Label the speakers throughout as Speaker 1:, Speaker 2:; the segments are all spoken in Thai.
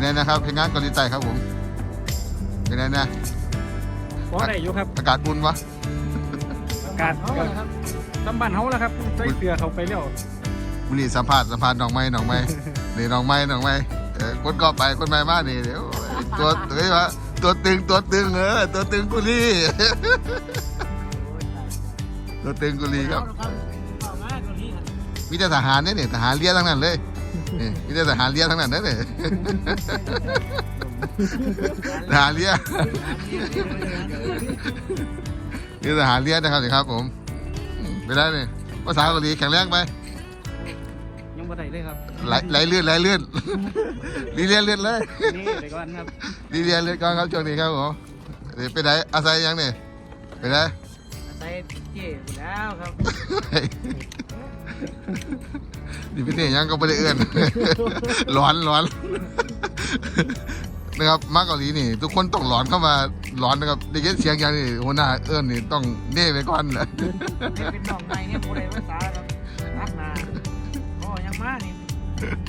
Speaker 1: เป็นไงนะครับเพลงงานเกาหลีใต้ครับผมเป็นไงนะ
Speaker 2: พอได้อยู่ครับ
Speaker 1: อากาศบุญวะ
Speaker 2: อากาศก็ตำบันเฮาแล้วครับใส่เกลือเข้าไปแล้ว
Speaker 1: บุรีสัมภาษณ์สัมภาษณ์น้องไม้น้องไม้นี่น้องไม้น้องไม้เออคนก็ไปคนใหม่มานี่เดี๋ยวตัวเฮ้ยวะตัวตึงตัวตึงเออตัวตึงกุลีตัวตึงกุลีครับมีแต่ทหารเนี่ยนี่ทหารเลี้ยทั้งนั้นเลย นี่มีแต่ทหารเลี้ยทั้งนั้นเนี่ยทหารเลี้ยนี่ทหารเลี้ยนะครับนี่ครับผมไปได้นี่ภาษาเกาหลีแข็งแรงไป
Speaker 2: ยังบ่ได้เลยครับ
Speaker 1: ไหลไหลเลื่อนไหลเลื่อนลีเลียนเลื่อนเลย
Speaker 2: นี่ไปก่อนครับ
Speaker 1: ลีเลียนเลื่อนก่อนครับช่วงนี้ครับผมเดี๋ยวไปไหนอาศัยยังนี่ไปไหน
Speaker 2: ใส่เก๋แล้วครับ
Speaker 1: นี่พี่เนี่ยยังก็ไม่ได้เอื้อน ร้อนร้อนนะครับ มาเกาหลีนี่ ทุกคนต้องร้อนเข้ามาร้อนนะครับได้ยินเสียงอย่างนี้หัวหน้าเอื้อนนี่ต้องเน่ไปก่อนแหละ
Speaker 2: เป็นน้องในเนี่ยบ่ได้ภาษาครับรักนาโอ้ยังมานี่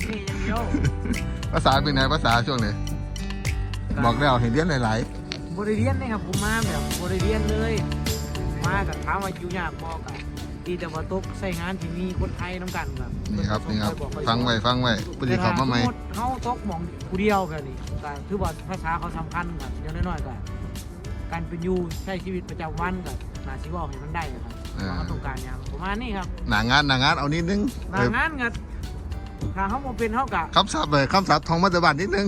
Speaker 2: นี่ยังเดียว
Speaker 1: ภาษาเป็นไงภาษาช่วงนี้บอกแล้วเห็นเรียนหลาย
Speaker 2: บริเรียนนี่ครับผมมาแบบบริเรียนเลย มากับถามว่าอยู่ยากบอกอะ ที่แต่ว่าตกใส่งานที่มีคนไทยน้ำกันครับ
Speaker 1: ๆนี่ครับนี่ครับฟังไว้ฟังไว้พอดีเขามาใหม่
Speaker 2: แต่ถ้สติเขาตกหมองผู้เดียวกันนี่ก็คือว่าภาษาเขาสำคัญครับอย่างน้อยๆก็การเป็นอยู่ใช้ชีวิตประจำวันกับนาชิบอกให้มันได้ครับ
Speaker 1: เออ
Speaker 2: ว่าเขาต้องการอย่างประมาณนี้ครับ
Speaker 1: หนางานหนางานเอานิดนึง
Speaker 2: หนางานกับทางเขาบ่เป็นเขากะ
Speaker 1: คำศัพท์เลยคำศัพท์ทองมัตบันนิดนึง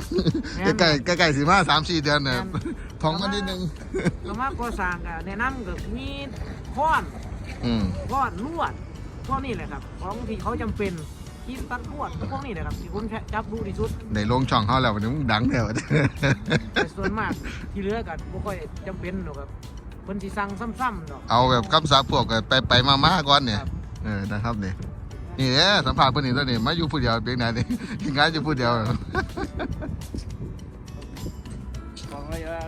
Speaker 2: แม่น
Speaker 1: ใกล้ใกล้ใกล้ๆสิมาสามสี่เดือนเนี่ย
Speaker 2: แม่น
Speaker 1: ทองมานิดนึง
Speaker 2: ก็มาก่อสร้างกับแนะนำกับมีค้อน
Speaker 1: อืม
Speaker 2: ก้อนลวดพวกนี้แหละครับ ของที่เขาจำเป็นที่ตัดลวดพวกนี้แหละครับที่ผมจับดูที่สุด
Speaker 1: ในลงช่องเขาแล้ววันนี้มึงดังแล้ว
Speaker 2: แต่ส่วนมากที่เหลือกันไม่ค่อยจำเป็นหรอกครับเพิ่นสิสั่งซ้ำๆดอก
Speaker 1: เอาแบบคำศัพท์พวกไปไปมามาก่อนเนี่ย
Speaker 2: ครับ
Speaker 1: เออ นะครับเนี่ยนี่เนี่ยสัมผัสเพื่อนนี่ตัวนี้มาอยู่ผู้เดียวเป็นไงนี่งานอยู่ผู้เดียว
Speaker 3: บอกเลยว่า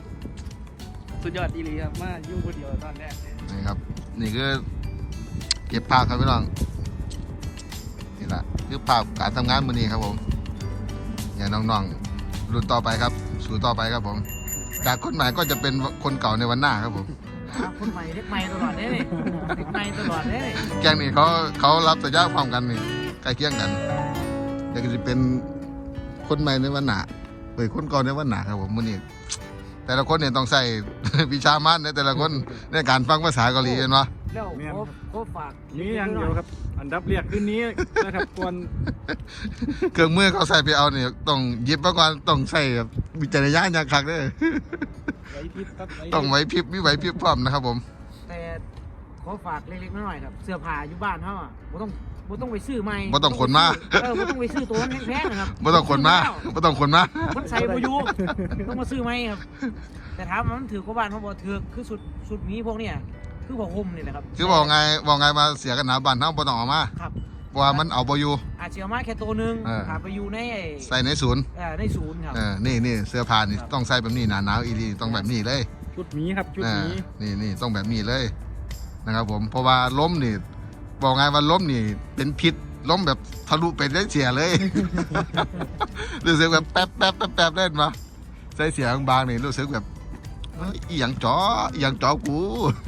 Speaker 3: สุดยอดอีหลีครับมาอยู่คนเดียวตอนแรกเนี่ย
Speaker 1: นี่ครับ นี่คือเก็บภาพครับพี่น้องนี่แหละคือภาพการทำงานมือนี้ครับผมอย่าน้องๆรุ่นต่อไปครับ สู่ต่อไปครับผมจากคนใหม่ก็จะเป็นคนเก่าในวันหน้าครับผม
Speaker 2: หาคนใหม่เด็กใหม่ตลอดเด้นี่เด็กใหม่ตลอดเด้นี่
Speaker 1: แกงนี่เขาเขารับสัญญาพร้อมกันนี่ใกล้เคียงกันแต่ก็จะเป็นคนใหม่ในวันหนาเอ้ยคนเก่าในวันหนาครับผมมื่อนี้ แต่ละคนเนี่ยต้องใส่ วิชามันในแต่ละคนในการฟังภาษาเกาหลีเห็นปะ
Speaker 2: แล้วโคโคฝาก
Speaker 3: มีอย่างเดียวครับ อันดับเรียกคืนนี้นะครับควร
Speaker 1: เครื่องมือเขาใส่ไปเอาเนี่ยต้องหยิบมาก่อนต้องใส่แบบวิจารณญาณอย่างคักเด้อ
Speaker 3: ไหวพริบครับไหวพริบ
Speaker 1: ต้องไหวพริบมีไหวพริบพร้อมนะครับผม
Speaker 2: แต่ขอฝากเล็กๆน้อยๆครับ เสื้อผ้าอยู่บ้านเฮาอะบ่ต้อง บ่ต้องไปซื้อใหม่
Speaker 1: บ่ต้องขนมา
Speaker 2: เออบ่ต้องไปซื้อตัวนั้นแพงๆนะครับ
Speaker 1: ไม่ต้องคนมาไม่ต้องคนมา
Speaker 2: มันใส่บ่อยู่ต้องมาซื้อใหม่ครับ แต่ถามว่ามันถือกว่าบ้านเขาบ่ถือคือสุดสุดนี้พวกเนี้ยคือบ่ห่มนี่แหละครับ
Speaker 1: คือบอกไงบอกไงมาเสียกันหนาบันเท่าบ่ต้องเออกมา
Speaker 2: ครับ
Speaker 1: เพราะว่ามันเอาบ่อยู่
Speaker 2: อาจจะเอามาแค่ตัวหนึง
Speaker 1: เออ
Speaker 2: อาไปอยู่ในไอ้
Speaker 1: ใส่ในศูนย์
Speaker 2: เอ่อในศูนย์ครับ
Speaker 1: เออนี่นี่เสื้อผ้านี่
Speaker 2: ครับ
Speaker 1: ต้องใส่แบบนี้หนาหนาวอีดีต้องแบบนี้เลย
Speaker 3: ชุดหมีครับชุด
Speaker 1: อ่า
Speaker 3: หมี
Speaker 1: นี่นี่ต้องแบบนี้เลยนะครับผมเพราะว่าล้มนี่ บอกไงว่าล้มนี่ เป็นพิษล้มแบบทะลุไปได้เสียเลย รู้สึกแบบแป๊บแป๊บแป๊บแป๊บเล่นมาใส่เสียงบางนี่รู้สึกแบบเอ้ยอหย่างจ๋ออหย่างจ๋อกู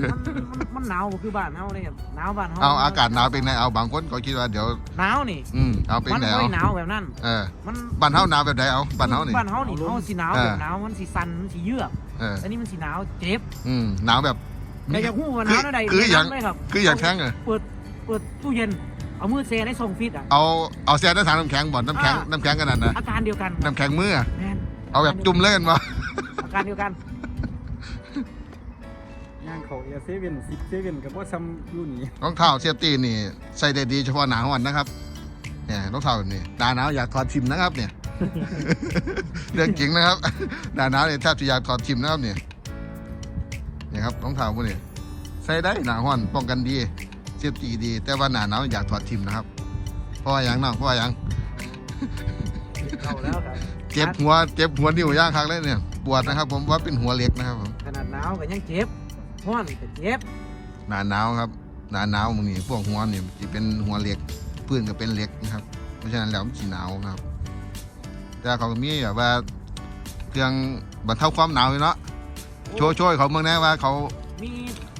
Speaker 2: มันมันมันหนาวบ่คือบ้านเฮาเลยครับหนาวบ้านเฮา
Speaker 1: เอาอากาศหนาวเป็นไงเอาบางคนก็คิดว่าเดี๋ยว
Speaker 2: หนาวนี่
Speaker 1: อืมเอาเป็น
Speaker 2: มัน
Speaker 1: ไง
Speaker 2: ไม่
Speaker 1: เอา
Speaker 2: หนาวแบบนั้น
Speaker 1: เออ
Speaker 2: มัน
Speaker 1: บ้านเฮาหนาวแบบไหนเอาบ้านเฮานี่
Speaker 2: บ้านเฮานี่เฮาสิหนาว
Speaker 1: เออ
Speaker 2: แบบหนาวมันสิสั่นมันสิเยือก
Speaker 1: เออ
Speaker 2: อันนี้มันสิหนาวเจ็บ
Speaker 1: อืมหนาวแบบ
Speaker 2: ใครจะฮู้ว่าหนาวเท่าใด
Speaker 1: คืออย่าง
Speaker 2: แนะนำเลยครับ
Speaker 1: คืออย่างแท้งเหรอ
Speaker 2: เปิด เปิดตู้เย็น เอามือเซในส่งฟิตอะ
Speaker 1: เอาเอาแซ่ในถังน้ำแข็งบ่อนน้ำแข็ง
Speaker 2: อ่า
Speaker 1: น้ำแข็งกันนั่นนะ
Speaker 2: อาการเดียวกัน
Speaker 1: น้ำแข็งมืออะ
Speaker 2: แม่น
Speaker 1: เอาแบบจุ่มเล่นวะ
Speaker 2: อาการเดียวกัน
Speaker 3: ย่างเขาเอเซเว่นซิกเซเว่นกับว่าซัมอยู่นี่
Speaker 1: รองเท้าเซฟตี้นี่ใส่ได้ดีเฉพาะหนาวันนะครับเนี่ยรองเท้าแบบนี้หนาหนาวอยากถอดทิมนะครับเนี่ย เรื่องจริงนะครับหนาหนาวเนี่ยแทบจะอยากถอดทิมนะครับเนี่ยเนี่ยครับรองเท้าพวกนี้ใส่ได้หนาห้อนป้องกันดี เซฟตี้ดี แต่ว่าหนาหนาวอยากถอดทิมนะครับ เพราะว่าอย่างน้องเพราะว่าอย่าง
Speaker 2: เข้าแล้วครับ
Speaker 1: เจ็บหัวเจ็บหัวนิ้วย่างครั้งเลยเนี่ยปวดนะครับ ผมว่าเป็นหัวเล็กนะครับผม
Speaker 2: ขนาดหนาวก็ยังเจ็บห้อนก็เจ็บ
Speaker 1: หนาหนาวครับหนาหนาวมึงนี่พวกหัวนี่จะเป็นหัวเล็กพื้นก็เป็นเล็กนะครับ เพราะฉะนั้นแล้วมันสีหนาวนะครับ แต่เขาก็มีแบบว่าเครื่องบรรเทาความหนาวอยู่เนาะโชว์โชว์ให้เขาเมืองนะว่าเขา
Speaker 2: มี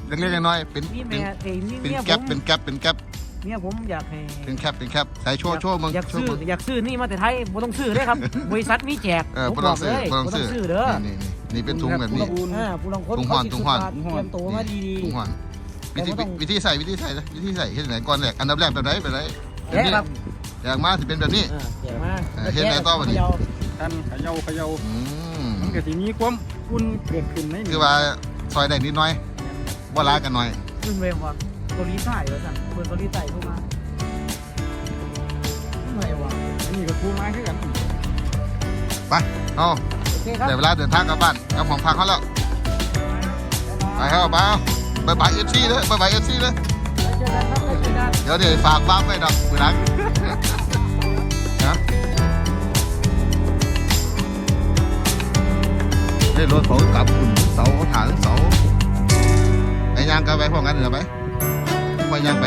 Speaker 1: เล็กๆน้อยๆเป็น
Speaker 2: มี
Speaker 1: เป็
Speaker 2: แม่
Speaker 1: น
Speaker 2: เอ้ยมี
Speaker 1: เป็น
Speaker 2: เมียผ
Speaker 1: แก๊ป
Speaker 2: ม
Speaker 1: เป็นแก๊ปเป็นแก๊ป
Speaker 2: เมียผมอยากให้
Speaker 1: เป็นแคปเป็นแคปใส่โชว์โชว์มึง
Speaker 2: อยาก
Speaker 1: โช
Speaker 2: ซื้
Speaker 1: ว์
Speaker 2: อ
Speaker 1: มึง
Speaker 2: อยากซื้อนี่มาแต่ไทยบ่ต้องซื้อเด้ครับ บริษัทมีแจก
Speaker 1: เออ
Speaker 2: ผม
Speaker 1: บ่
Speaker 2: บ
Speaker 1: ต้อ
Speaker 2: องก
Speaker 1: ซื้
Speaker 2: เล
Speaker 1: อยบ่ต้อง
Speaker 2: บ่ต้
Speaker 1: ซื้
Speaker 2: อ
Speaker 1: อง
Speaker 2: ซื้อเด้อ
Speaker 1: นี่นี่นี่เป็นถุงแบบนี้
Speaker 2: อ่าผู้ลังคน
Speaker 1: ถุงห่อน
Speaker 2: เขาสิ
Speaker 1: ถุงห่อน
Speaker 2: บาทเตรียมตัวมาดี
Speaker 1: ถุงห่อนวิธี
Speaker 2: แต่บ่ต้อง
Speaker 1: วิธีใส่วิธีใส่นะวิธีใส่เฮ็ดไหนก่อนแรกอันดับแรกแบบไหนแบบไหน
Speaker 2: ๆแกะครับ
Speaker 1: อยากมาสิเป็นแบบนี้
Speaker 2: อ่าแกะมา
Speaker 1: เออเฮ็ดไหนต่อบัดนี้
Speaker 2: เา
Speaker 3: ท่านเขย่าเขย่า
Speaker 1: อืม
Speaker 3: มันก็สิมีความอุ่นเกิดขึ้นในนี้
Speaker 1: คือว่าซอยได้นิดหน่อย บ่ลากันหน่อย
Speaker 2: ขึ้นเวฟว่าเกาหลีใต้ว่าสั่นเปิดเกาหลีใต้เข้ามาทำไมวะ
Speaker 3: อันนี้ก็คู่ไม้คือกัน
Speaker 1: ไปเอา
Speaker 2: โอเคครับ
Speaker 1: ได้เวลาเดินทางกลับบ้านกลับห้องพักเขาแล้วไปครับไปเอาบายบายเอฟซีเลยบายบายเอฟซีเลย
Speaker 2: แล้วเจอกันครับแล้วเจอกัน
Speaker 1: เดี๋ยวเดี๋ยวฝากวางไว้ดอกมือหลังนะได้รถเขากลับคุณเสาเขาถางเสาไอ้ยางกันไปพวกนั้นเดี๋ยวไปไปยางไป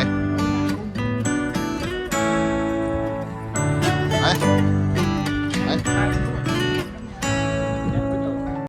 Speaker 1: ไปไป